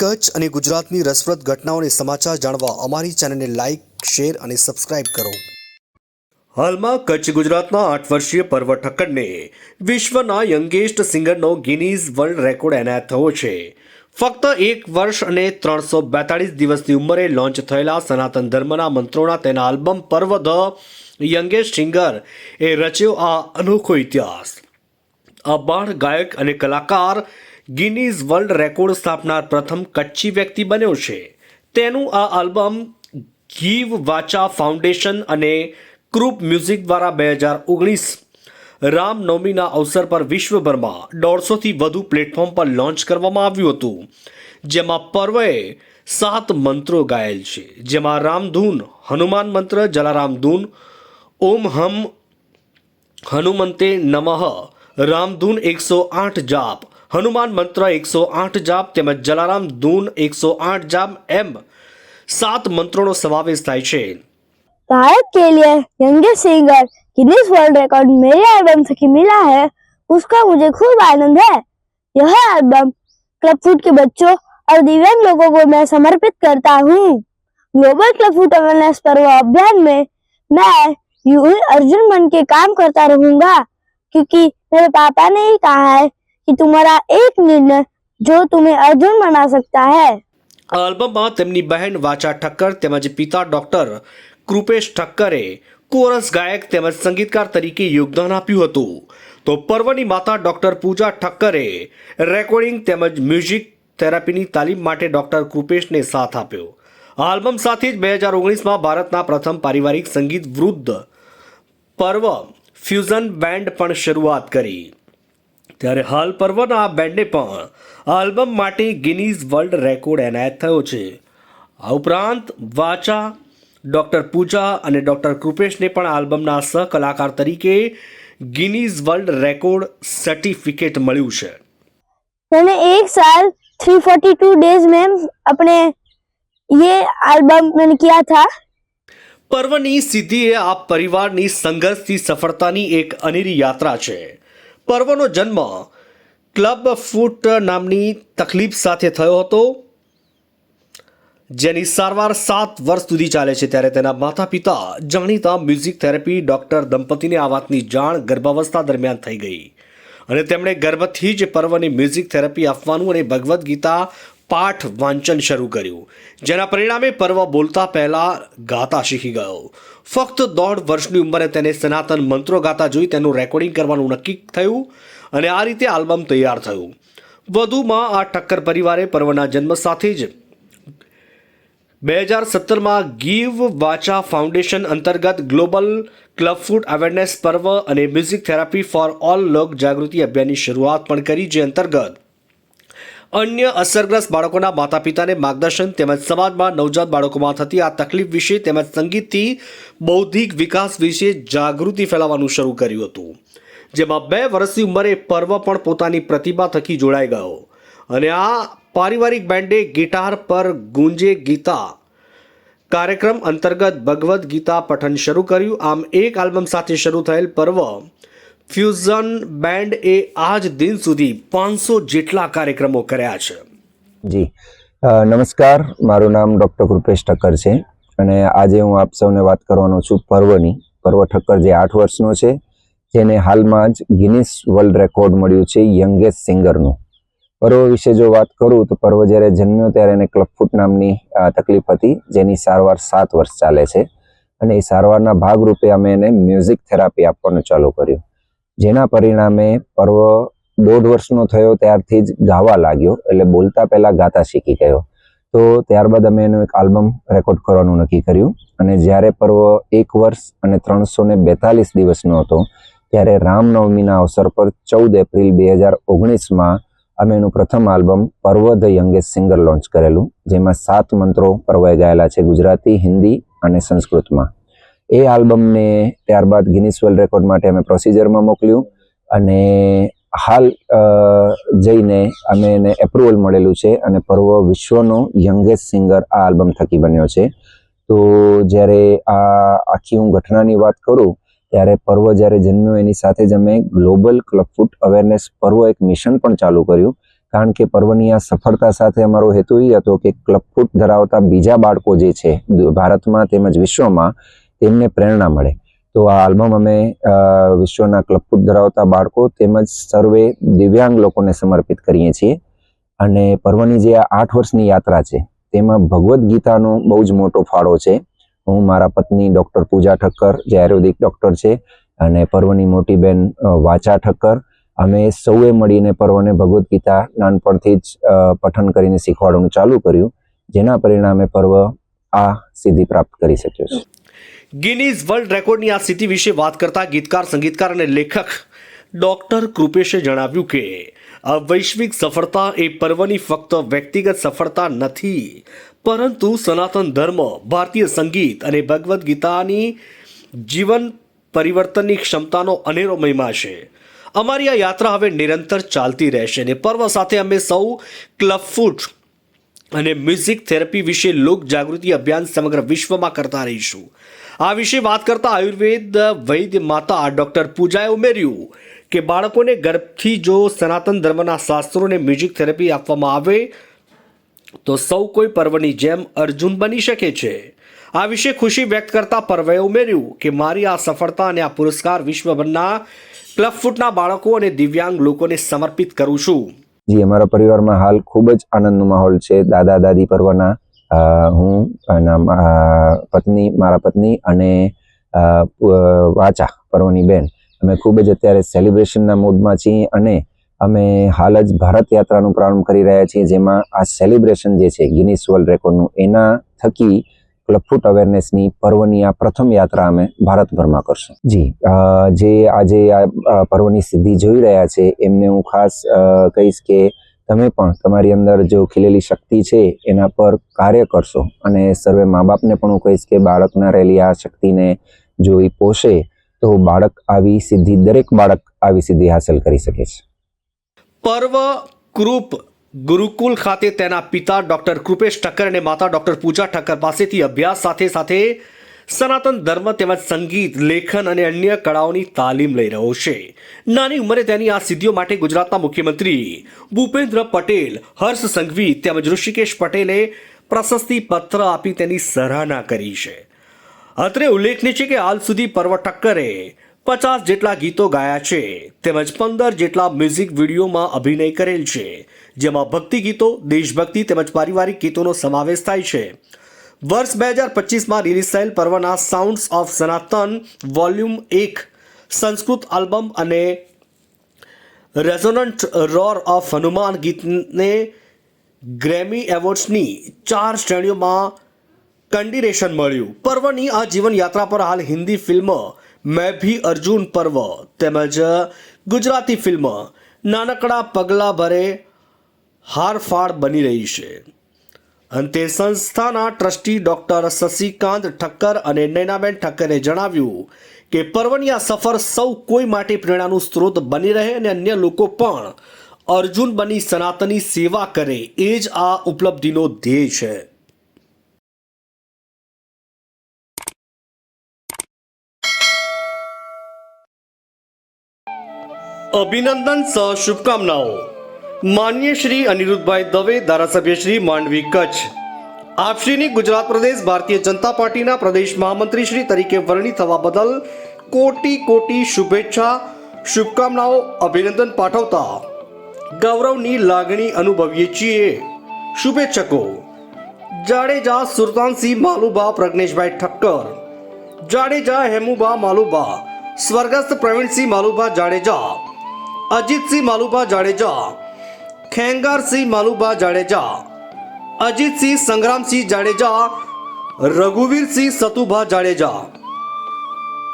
કચ્છ અને ગુજરાતની રસપ્રદ ઘટનાઓને સમાચાર જાણવા અમારી ચેનલને લાઇક શેર અને સબસ્ક્રાઇબ કરો. હાલમાં કચ્છ ગુજરાતના આઠ વર્ષીય પર્વ ઠક્કરને વિશ્વના યંગેસ્ટ સિંગરનો ગિનીઝ વર્લ્ડ રેકોર્ડ એનાયત થયો છે. ફક્ત એક વર્ષ અને ત્રણસો બેતાળીસ દિવસની ઉંમરે લોન્ચ થયેલા સનાતન ધર્મના મંત્રોના તેના આલ્બમ પર્વ ધ યંગેસ્ટ સિંગર એ રચ્યો આ અનોખો ઇતિહાસ. આ બાળ ગાયક અને કલાકાર ગિનીઝ વર્લ્ડ રેકોર્ડ સ્થાપનાર પ્રથમ કચ્છી વ્યક્તિ બન્યો છે. તેનું આ આલ્બમ ગીવ વાચા ફાઉન્ડેશન અને ક્રૂપ મ્યુઝિક દ્વારા બે હજાર ઓગણીસ રામનવમીના અવસર પર વિશ્વભરમાં દોઢસોથી વધુ પ્લેટફોર્મ પર લોન્ચ કરવામાં આવ્યું હતું. જેમાં પર્વે સાત મંત્રો ગાયેલ છે. જેમાં રામધૂન હનુમાન મંત્ર, જલારામ ધૂન, ઓમ હમ, હનુમંતે નમઃ રામધૂન એકસો આઠ જાપ હનુમાન મંત્ર એકસો આઠ જાપ તેમજ જલારામ ધૂન એકસો આઠ જાપ એમ સાત મંત્રોનો સમાવેશ થાય છે भारत के लिए youngest singer Guinness world record मेरे एल्बम से मिला है उसका मुझे खूब आनंद है यह एल्बम क्लब फूड के बच्चों और दिव्यांग लोगों को मैं समर्पित करता हूँ ग्लोबल क्लब फूड अवेयरनेस पर्व अभियान में मैं यूं ही अर्जुन बन के काम करता रहूंगा क्योंकि मेरे पापा ने ही कहा है कि तुम्हारा एक निर्णय जो तुम्हें अर्जुन बना सकता है આ આલ્બમમાં તેમની બહેન વાચા ઠક્કર તેમજ પિતા ડોક્ટર કૃપેશ ઠક્કરે કોરસ ગાયક તેમજ સંગીતકાર તરીકે યોગદાન આપ્યું હતું તો પર્વની માતા ડોક્ટર પૂજા ઠક્કરે રેકોર્ડિંગ તેમજ મ્યુઝિક થેરાપીની તાલીમ માટે ડોક્ટર કૃપેશને સાથ આપ્યો આ આલ્બમ સાથે જ બે હજાર ઓગણીસમાં ભારતના પ્રથમ પારિવારિક સંગીત વૃદ્ધ પર્વ ફ્યુઝન બેન્ડ પણ શરૂઆત કરી ત્યારે હાલ પર્વના આ બેન્ડને પણ આ આલ્બમ માટે ગિનીઝ વર્લ્ડ રેકોર્ડ એનાયત થયો છે આ ઉપરાંત વાચા ડૉક્ટર પૂજા અને ડૉક્ટર કૃપેશને પણ આ આલ્બમના સહકલાકાર તરીકે ગિનીઝ વર્લ્ડ રેકોર્ડ સર્ટિફિકેટ મળ્યું છે मैंने एक साल 342 डेज में अपने ये एल्बम मैंने किया था પર્વની સિદ્ધિ એ આ પરિવારની સંઘર્ષથી સફળતાની એક અનેરી યાત્રા છે પર્વનો જન્મ ક્લબ ફૂટ નામની તકલીફ સાથે થયો હતો, જેની સારવાર સાત વર્ષ સુધી ચાલે છે ત્યારે તેના માતા પિતા જાણીતા મ્યુઝિક થેરેપી ડૉક્ટર દંપતીને આ વાતની જાણ ગર્ભાવસ્થા દરમિયાન થઈ ગઈ અને તેમણે ગર્ભથી જ પર્વની મ્યુઝિક થેરેપી આપવાનું અને ભગવદ્ ગીતા પાઠ વાંચન શરૂ કર્યું, જેના પરિણામે પર્વ બોલતા પહેલા ગાતા શીખી ગયો. ફક્ત દોઢ વર્ષની ઉંમરે તેને સનાતન મંત્રો ગાતા જોઈ તેનું રેકોર્ડિંગ કરવાનું નક્કી થયું અને આ રીતે આલ્બમ તૈયાર થયું. વધુમાં આ ઠક્કર પરિવારે પર્વના જન્મ સાથે જ બે હજાર સત્તરમાં ગીવ વાચા ફાઉન્ડેશન અંતર્ગત global club food awareness Parv અને મ્યુઝિક થેરાપી ફોર ઓલ લોક જાગૃતિ અભિયાનની શરૂઆત પણ કરી જે અંતર્ગત અન્ય અસરગ્રસ્ત બાળકોના માતા પિતાને માર્ગદર્શન તેમજ સમાજમાં નવજાત બાળકોમાં થતી આ તકલીફ વિશે તેમજ સંગીતથી બૌદ્ધિક વિકાસ વિશે જાગૃતિ ફેલાવવાનું શરૂ કર્યું હતું. જેમાં બે વર્ષની ઉંમરે પર્વ પણ પોતાની પ્રતિભા થકી જોડાઈ ગયો. અને આ પારિવારિક બેન્ડે ગિટાર પર ગુંજે ગીતા કાર્યક્રમ અંતર્ગત ભગવદ્ ગીતા પઠન શરૂ કર્યું. આમ એક આલ્બમ સાથે શરૂ થયેલ પર્વ ફ્યુઝન બેન્ડ એ આજ દિન સુધી પાંચસો જેટલા કાર્યક્રમો કર્યા છે. જી. નમસ્કાર. મારું નામ ડૉક્ટર કૃપેશ ઠક્કર છે અને આજે હું આપ સૌને વાત કરવાનો છું પર્વની. પર્વ ઠક્કર જે આઠ વર્ષનો છે, જેને હાલમાં જ ગિનિસ વર્લ્ડ રેકોર્ડ મળ્યું છે યંગેસ્ટ સિંગરનું. પર્વ વિશે જો વાત કરું તો પર્વ જ્યારે જન્મ્યો ત્યારે એને ક્લબફૂટ નામની તકલીફ હતી, જેની સારવાર સાત વર્ષ ચાલે છે અને એ સારવારના ભાગરૂપે અમે એને મ્યુઝિક થેરાપી આપવાનું ચાલુ કર્યું. જેના પરિણામે પર્વ દોઢ વર્ષનો થયો, ત્યારથી જ ગાવા લાગ્યો, એટલે બોલતા પહેલા ગાતા શીખી ગયો. તો ત્યારબાદ અમે એનું એક આલ્બમ રેકોર્ડ કરવાનું નક્કી કર્યું. અને જ્યારે પર્વ એક વર્ષ અને ત્રણસો ને બેતાલીસ દિવસનો હતો, ત્યારે રામનવમીના અવસર પર ચૌદ એપ્રિલ બે હજાર ઓગણીસમાં અમે એનું પ્રથમ આલ્બમ પર્વ ધ યંગેસ્ટ સિંગર લોન્ચ કરેલું, જેમાં સાત મંત્રો પર્વએ ગાયેલા છે ગુજરાતી, હિન્દી અને સંસ્કૃતમાં. એ આલ્બમને ત્યારબાદ ગિનિસ વર્લ્ડ રેકોર્ડ માટે અમે પ્રોસિજરમાં મોકલ્યું અને હાલ જઈને અમે એને એપ્રુવલ મળેલું છે અને પર્વ વિશ્વનો યંગેસ્ટ સિંગર આ આલ્બમ થકી બન્યો છે. તો જ્યારે આ આખી હું ઘટનાની વાત કરું, ત્યારે પર્વ જ્યારે જન્મ્યો એની સાથે જ અમે ગ્લોબલ ક્લબ ફૂટ અવેરનેસ પર્વ એક મિશન પણ ચાલુ કર્યું. કારણ કે પર્વની આ સફળતા સાથે અમારો હેતુ એ હતો કે ક્લબફૂટ ધરાવતા બીજા બાળકો જે છે ભારતમાં તેમજ વિશ્વમાં તેમને પ્રેરણા મળે. તો આ આલ્બમ અમે વિશ્વના ક્લબફૂટ ધરાવતા બાળકો તેમજ સર્વે દિવ્યાંગ લોકોને સમર્પિત કરીએ છીએ. અને પર્વની જે આ આઠ વર્ષની યાત્રા છે, તેમાં ભગવદ્ ગીતાનો બહુ જ મોટો ફાળો છે. હું મારા પત્ની ડૉક્ટર પૂજા ઠક્કર, જે આયુર્વેદિક ડૉક્ટર છે, અને પર્વની મોટી બેન વાચા ઠક્કર, અમે સૌએ મળીને પર્વને ભગવદ્ ગીતા નાનપણથી જ પઠન કરીને શીખવાડવાનું ચાલુ કર્યું. જેના પરિણામે પર્વ આ સિદ્ધિ પ્રાપ્ત કરી શક્યો છે. ગિનીઝ વર્લ્ડ રેકોર્ડની આ સિદ્ધિ વિશે વાત કરતા ગીતકાર, સંગીતકાર અને લેખક ડોક્ટર કૃપેશે જણાવ્યું કે, આ વૈશ્વિક સફળતા એ પર્વની ફક્ત વ્યક્તિગત સફળતા નથી, પરંતુ સનાતન ધર્મ, ભારતીય સંગીત અને ભગવદ્ ગીતાની જીવન પરિવર્તનની ક્ષમતાનો અનેરો મહિમા છે. અમારી આ યાત્રા હવે નિરંતર ચાલતી રહેશે અને પર્વ સાથે અમે સૌ ક્લબફૂટ અને મ્યુઝિક થેરપી વિશે લોક જાગૃતિ અભિયાન સમગ્ર વિશ્વમાં કરતા રહીશું. આ વિશે વાત કરતા આયુર્વેદ વૈદ્ય માતા ડૉક્ટર પૂજાએ ઉમેર્યું કે બાળકોને ગર્ભથી જો સનાતન ધર્મના શાસ્ત્રોને મ્યુઝિક થેરપી આપવામાં આવે, તો સૌ કોઈ પર્વની જેમ અર્જુન બની શકે છે. આ વિશે ખુશી વ્યક્ત કરતા પર્વે ઉમેર્યું કે મારી આ સફળતા અને આ પુરસ્કાર વિશ્વભરના ક્લબ ફૂટના બાળકો અને દિવ્યાંગ લોકોને સમર્પિત કરું છું. જી, અમારા પરિવારમાં હાલ ખૂબ જ આનંદનો માહોલ છે. દાદા, દાદી પર્વના હું પત્ની, મારા પત્ની અને વાચા પર્વની બેન. અમે ખૂબ જ અત્યારે સેલિબ્રેશનના મૂડમાં છીએ અને અમે હાલ જ ભારત યાત્રાનો પ્રારંભ કરી રહ્યા છીએ, જેમાં આ સેલિબ્રેશન જે છે ગિનિસ વર્લ્ડ રેકોર્ડનું એના થકી ક્લબફૂટ અવેરનેસની પર્વની આ પ્રથમ યાત્રા અમે ભારતભરમાં કરશું. જી. જે આજે આ પર્વની સિદ્ધિ જોઈ રહ્યા છે એમને હું ખાસ કહીશ કે તમે પણ તમારી અંદર જો ખીલેલી શક્તિ છે એના પર કાર્ય કરશો. અને સર્વે મા બાપને પણ હું કહીશ કે બાળકના રહેલી આ શક્તિને જો એ પોષે તો બાળક આવી સિદ્ધિ દરેક બાળક આવી સિદ્ધિ હાંસલ કરી શકે છે. પર્વ કૃપ ગુરુકુલ ખાતે તેના પિતા ડોક્ટર કૃપેશ ઠક્કર અને માતા ડોક્ટર પૂજા ઠક્કર પાસેથી અભ્યાસ સાથે સાથે સનાતન ધર્મ તેમજ સંગીત, લેખન અને અન્ય કળાઓની તાલીમ લઈ રહ્યો છે. નાની ઉંમરે તેની આ સિદ્ધિઓ માટે ગુજરાતના મુખ્યમંત્રી ભૂપેન્દ્ર પટેલ, હર્ષ સંઘવી તેમજ ઋષિકેશ પટેલે પ્રશસ્તિ પત્ર આપી તેની સરાહના કરી છે. અત્રે ઉલ્લેખનીય છે કે હાલ સુધી પર્વ ઠક્કરે પચાસ જેટલા ગીતો ગાયા છે તેમજ પંદર જેટલા મ્યુઝિક વિડીયોમાં અભિનય કરેલ છે, જેમાં ભક્તિ ગીતો, દેશભક્તિ તેમજ પારિવારિક ગીતોનો સમાવેશ થાય છે. વર્ષ બે હજાર પચીસમાં રિલીઝ થયેલ પર્વના સાઉન્ડ્સ ઓફ સનાતન વોલ્યુમ એક સંસ્કૃત આલ્બમ અને રેઝોનન્ટ રોર ઓફ હનુમાન ગીતને ગ્રેમી એવોર્ડ્સની ચાર શ્રેણીઓમાં કન્ડિરેશન મળ્યું. પર્વની આ જીવન યાત્રા પર હાલ હિન્દી ફિલ્મ મેં ભી અર્જુન પર્વ તેમજ ગુજરાતી ફિલ્મ નાનકડા પગલા ભરે હારફાળ બની રહી છે. અંતે સંસ્થાના ટ્રસ્ટી ડૉક્ટર શશિકાંત ઠક્કર અને નૈનાબેન ઠક્કરે જણાવ્યું કે પર્વની આ સફર સૌ કોઈ માટે પ્રેરણાનું સ્ત્રોત બની રહે અને અન્ય લોકો પણ અર્જુન બની સનાતની સેવા કરે એ જ આ ઉપલબ્ધિનો ધ્યેય છે. અભિનંદન સહ શુભકામનાઓ. માન્ય શ્રી અનિરુદ્ધભાઈ દવે, ધારાસભ્ય શ્રી માંડવી કચ્છ. આપશ્રીની ગુજરાત પ્રદેશ ભારતીય જનતા પાર્ટીના પ્રદેશ મહામંત્રી શ્રી તરીકે વરણી થવા બદલ કોટી કોટી શુભેચ્છા, શુભકામનાઓ, અભિનંદન પાઠવતા ગૌરવની લાગણી અનુભવીએ છીએ. શુભેચ્છકો. જાડેજા સુલતાનસિંહ માલુબા, પ્રજ્ઞેશભાઈ ઠક્કર. જાડેજા હેમુબા માલુબા. સ્વર્ગસ્થ પ્રવીણસિંહ માલુબા જાડેજા. અજીતસિંહ માલુભા જાડેજા ખેંગારસિંહ માલુભા જાડેજા અજીતસિંહ સંગ્રામસિંહ જાડેજા રઘુવીરસિંહ સતુભા જાડેજા.